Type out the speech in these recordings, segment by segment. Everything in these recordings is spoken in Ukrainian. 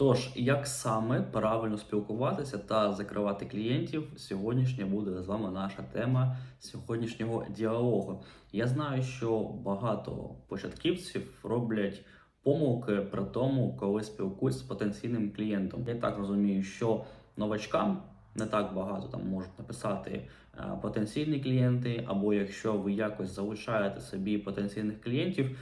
Тож, як саме правильно спілкуватися та закривати клієнтів, сьогоднішня буде з вами наша тема сьогоднішнього діалогу. Я знаю, що багато початківців роблять помилки при тому, коли спілкуються з потенційним клієнтом. Я так розумію, що новачкам не так багато там можуть написати е, потенційні клієнти, або якщо ви якось залишаєте собі потенційних клієнтів,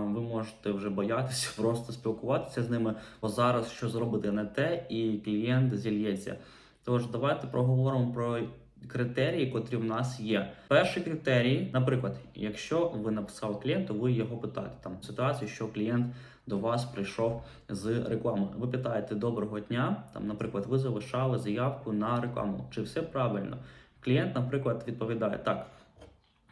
ви можете вже боятися просто спілкуватися з ними, бо зараз що зробити не те, і клієнт зільється. Тож давайте проговоримо про критерії, котрі в нас є. Перший критерій, наприклад, якщо ви написали клієнту, ви його питаєте там ситуацію, що клієнт до вас прийшов з реклами. Ви питаєте доброго дня. Там, наприклад, ви залишали заявку на рекламу. Чи все правильно? Клієнт, наприклад, відповідає так.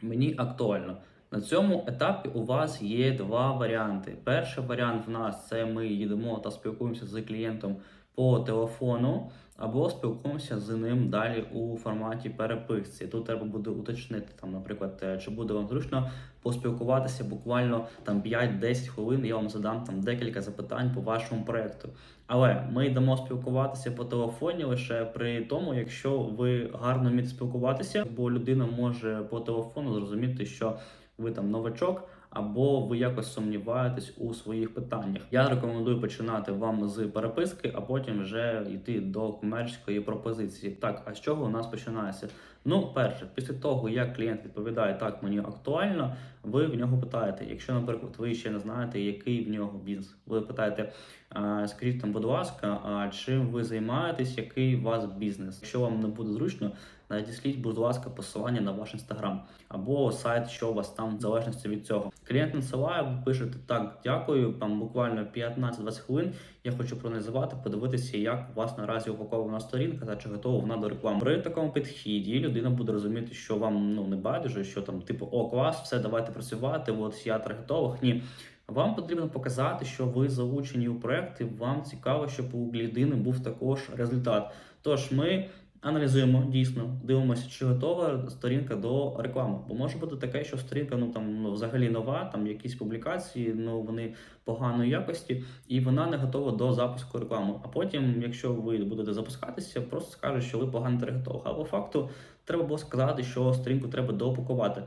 Мені актуально. На цьому етапі у вас є два варіанти. Перший варіант в нас це ми їдемо та спілкуємося з клієнтом по телефону, або спілкуємося з ним далі у форматі переписці. Тут треба буде уточнити, там, наприклад, е, чи буде вам зручно поспілкуватися буквально там 5-10 хвилин. Я вам задам там декілька запитань по вашому проекту. Але ми йдемо спілкуватися по телефоні лише при тому, якщо ви гарно вмієте спілкуватися, бо людина може по телефону зрозуміти, що ви там новачок. Або ви якось сумніваєтесь у своїх питаннях. Я рекомендую починати вам з переписки, а потім вже йти до комерційної пропозиції. Так, а з чого у нас починається? Ну, перше, після того, як клієнт відповідає так, мені актуально, ви в нього питаєте. Якщо, наприклад, ви ще не знаєте, який в нього бізнес, ви питаєте, «А, скажіть там, будь ласка, а чим ви займаєтесь, який у вас бізнес? Якщо вам не буде зручно, надісліть, будь ласка, посилання на ваш інстаграм або сайт, що у вас там в залежності від цього. Клієнт надсилає, ви пишете так, дякую. Там буквально 15-20 хвилин. Я хочу проаналізувати, подивитися, як у вас наразі упакована сторінка та чи готова вона до реклами. При такому підході людина буде розуміти, що вам ну не байдуже, що там типу о клас, все давайте працювати. От я готових. Ні. Вам потрібно показати, що ви залучені у проект, і вам цікаво, щоб у людини був також результат. Тож ми аналізуємо дійсно, дивимося, чи готова сторінка до реклами. Бо може бути таке, що сторінка ну там ну, взагалі нова, там якісь публікації, ну вони поганої якості, і вона не готова до запуску реклами. А потім, якщо ви будете запускатися, просто скажуть, що ви погано таргетолог. А по факту треба було сказати, що сторінку треба доопакувати.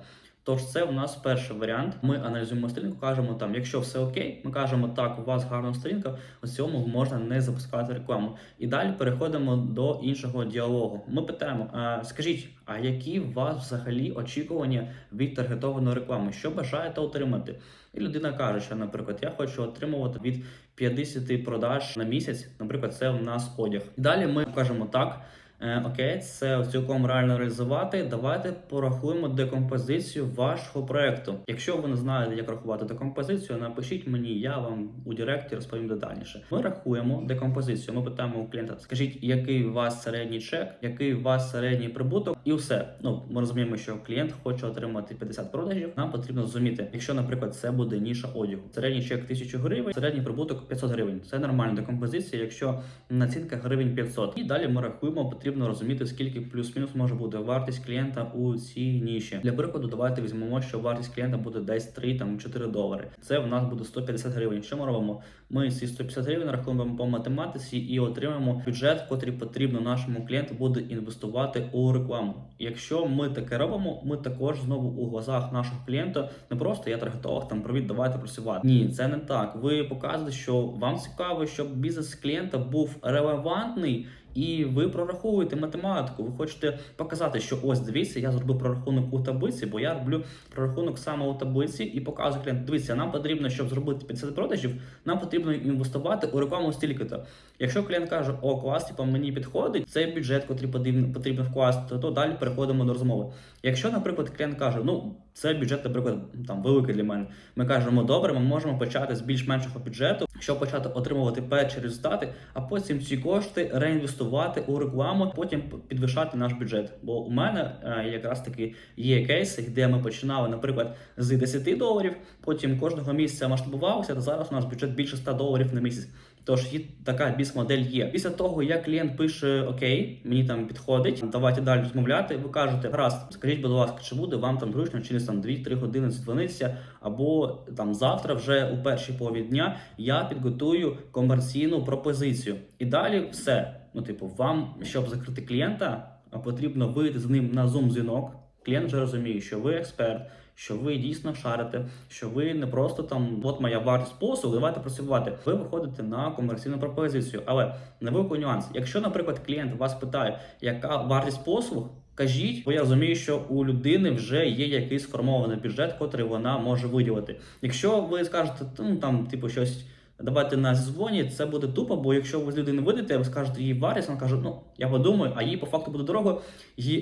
Тож це у нас перший варіант. Ми аналізуємо сторінку, кажемо там, якщо все окей, ми кажемо, так, у вас гарна сторінка, у цьому можна не запускати рекламу. І далі переходимо до іншого діалогу. Ми питаємо: а, скажіть, а які у вас взагалі очікування від таргетованої реклами? Що бажаєте отримати? І людина каже, що, наприклад, я хочу отримувати від 50 продаж на місяць, наприклад, це у нас одяг. І далі ми кажемо так. Е, Окей, це цілком реально реалізувати. Давайте порахуємо декомпозицію вашого проекту. Якщо ви не знаєте, як рахувати декомпозицію, напишіть мені, я вам у Директі розповім детальніше. Ми рахуємо декомпозицію. Ми питаємо у клієнта, скажіть, який у вас середній чек, який у вас середній прибуток, і все. Ну ми розуміємо, що клієнт хоче отримати 50 продажів. Нам потрібно зрозуміти, якщо, наприклад, це буде ніша одягу. Середній чек 1000 гривень, середній прибуток 500 гривень. Це нормальна декомпозиція, якщо націнка гривень 500. І далі ми рахуємо, потрібно розуміти, скільки плюс-мінус може бути вартість клієнта у цій ніші. Для прикладу, давайте візьмемо, що вартість клієнта буде десь 3 там 4 долари. Це в нас буде 150 гривень. Що ми робимо? Ми ці 150 гривень рахуємо по математиці і отримаємо бюджет, котрий потрібно нашому клієнту буде інвестувати у рекламу. Якщо ми таке робимо, ми також знову у глазах нашого клієнта не просто я таргетолог, там привіт, давайте працювати. Ні, це не так. Ви показуєте, що вам цікаво, щоб бізнес клієнта був релевантний. І ви прораховуєте математику. Ви хочете показати, що ось дивіться, я зробив прорахунок у таблиці, бо я роблю прорахунок саме у таблиці і показую клієнту. Дивіться, нам потрібно, щоб зробити 50 продажів, нам потрібно інвестувати у рекламу стільки-то. Якщо клієнт каже, о, клас, типу, мені підходить, цей бюджет, який потрібно вкласти, то далі переходимо до розмови. Якщо, наприклад, клієнт каже, ну це бюджет, наприклад, там великий для мене. Ми кажемо, добре, ми можемо почати з більш-меншого бюджету, щоб почати отримувати перші результати, а потім ці кошти реінвестувати у рекламу, потім підвищати наш бюджет. Бо у мене е, якраз таки є кейси, де ми починали, наприклад, з 10 доларів, потім кожного місяця масштабувалося, та зараз у нас бюджет більше 100 доларів на місяць. Тож є така біс-модель є. Після того, як клієнт пише Окей, мені там підходить, давайте далі розмовляти. Ви кажете, гаразд, скажіть, будь ласка, чи буде вам там зручно через там 2-3 години дзвонитися, або там завтра, вже у першій полові дня, я підготую комерційну пропозицію. І далі все. Ну, типу, вам, щоб закрити клієнта, потрібно вийти з ним на зум дзвінок. Клієнт вже розуміє, що ви експерт, що ви дійсно шарите, що ви не просто там от моя вартість послуг, давайте працювати. Ви виходите на комерційну пропозицію. Але невеликий нюанс. Якщо, наприклад, клієнт вас питає, яка вартість послуг. Кажіть, бо я розумію, що у людини вже є якийсь сформований бюджет, котрий вона може виділити. Якщо ви скажете, ну там, типу, щось давайте на зізвоні, це буде тупо, бо якщо ви з людини вийдете, ви скажете їй вартість, вона каже, ну я подумаю, а їй по факту буде дорого,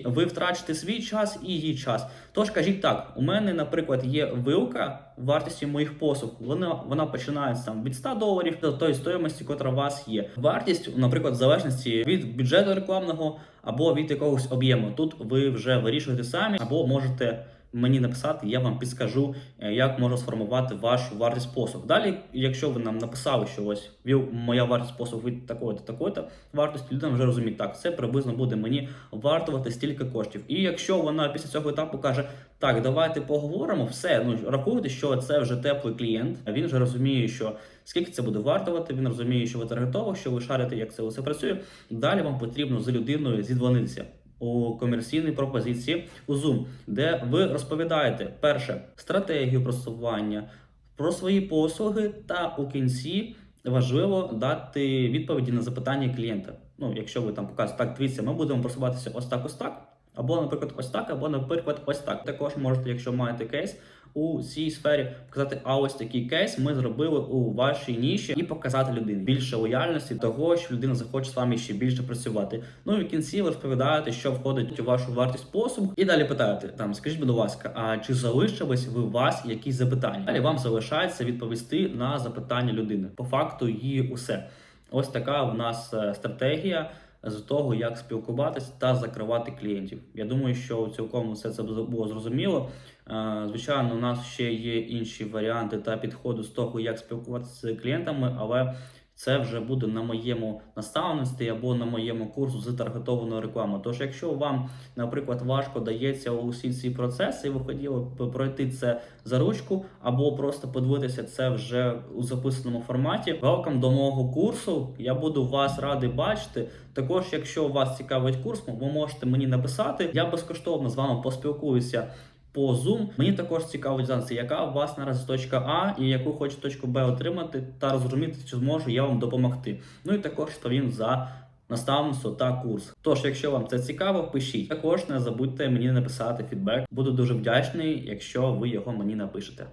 ви втрачите свій час і її час. Тож кажіть так, у мене, наприклад, є вилка вартості моїх послуг. Вона вона починається там від 100 доларів до тої стоїмості, котра у вас є. Вартість, наприклад, в залежності від бюджету рекламного або від якогось об'єму. Тут ви вже вирішуєте самі, або можете. Мені написати, я вам підскажу, е, як можна сформувати вашу вартість послуг. Далі, якщо ви нам написали, що ось моя вартість послуг від такої-то, такої-то вартості, людина вже розуміє, так, це приблизно буде мені вартувати стільки коштів. І якщо вона після цього етапу каже, так, давайте поговоримо, все, ну рахуйте, що це вже теплий клієнт. Він вже розуміє, що скільки це буде вартувати. Він розуміє, що ви таргетово, що ви шарите, як це усе працює. Далі вам потрібно з людиною зідзвонитися у комерційній пропозиції у Zoom, де ви розповідаєте перше стратегію просування про свої послуги, та у кінці важливо дати відповіді на запитання клієнта. Ну, якщо ви там показуєте, так, дивіться, ми будемо просуватися ось так, ось так. Або, наприклад, ось так, або, наприклад, ось так. Також можете, якщо маєте кейс у цій сфері, показати, а ось такий кейс ми зробили у вашій ніші і показати людині більше лояльності, того, що людина захоче з вами ще більше працювати. Ну і в кінці ви розповідаєте, що входить у вашу вартість послуг, і далі питаєте там, скажіть, будь ласка, а чи залишились ви у вас якісь запитання? Далі вам залишається відповісти на запитання людини. По факту її усе. Ось така в нас е, стратегія з того, як спілкуватись та закривати клієнтів. Я думаю, що цілком все це було зрозуміло. Е, Звичайно, у нас ще є інші варіанти та підходи з того, як спілкуватися з клієнтами, але це вже буде на моєму наставництві або на моєму курсу з таргетованої реклами. Тож, якщо вам, наприклад, важко дається усі ці процеси, і ви хотіли б пройти це за ручку, або просто подивитися це вже у записаному форматі, welcome до мого курсу. Я буду вас радий бачити. Також, якщо вас цікавить курс, ви можете мені написати. Я безкоштовно з вами поспілкуюся по Zoom. Мені також цікаво дізнатися, яка у вас наразі точка А і яку хоче точку Б отримати, та розуміти, чи зможу я вам допомогти. Ну і також він за наставництво та курс. Тож, якщо вам це цікаво, пишіть. Також не забудьте мені написати фідбек. Буду дуже вдячний, якщо ви його мені напишете.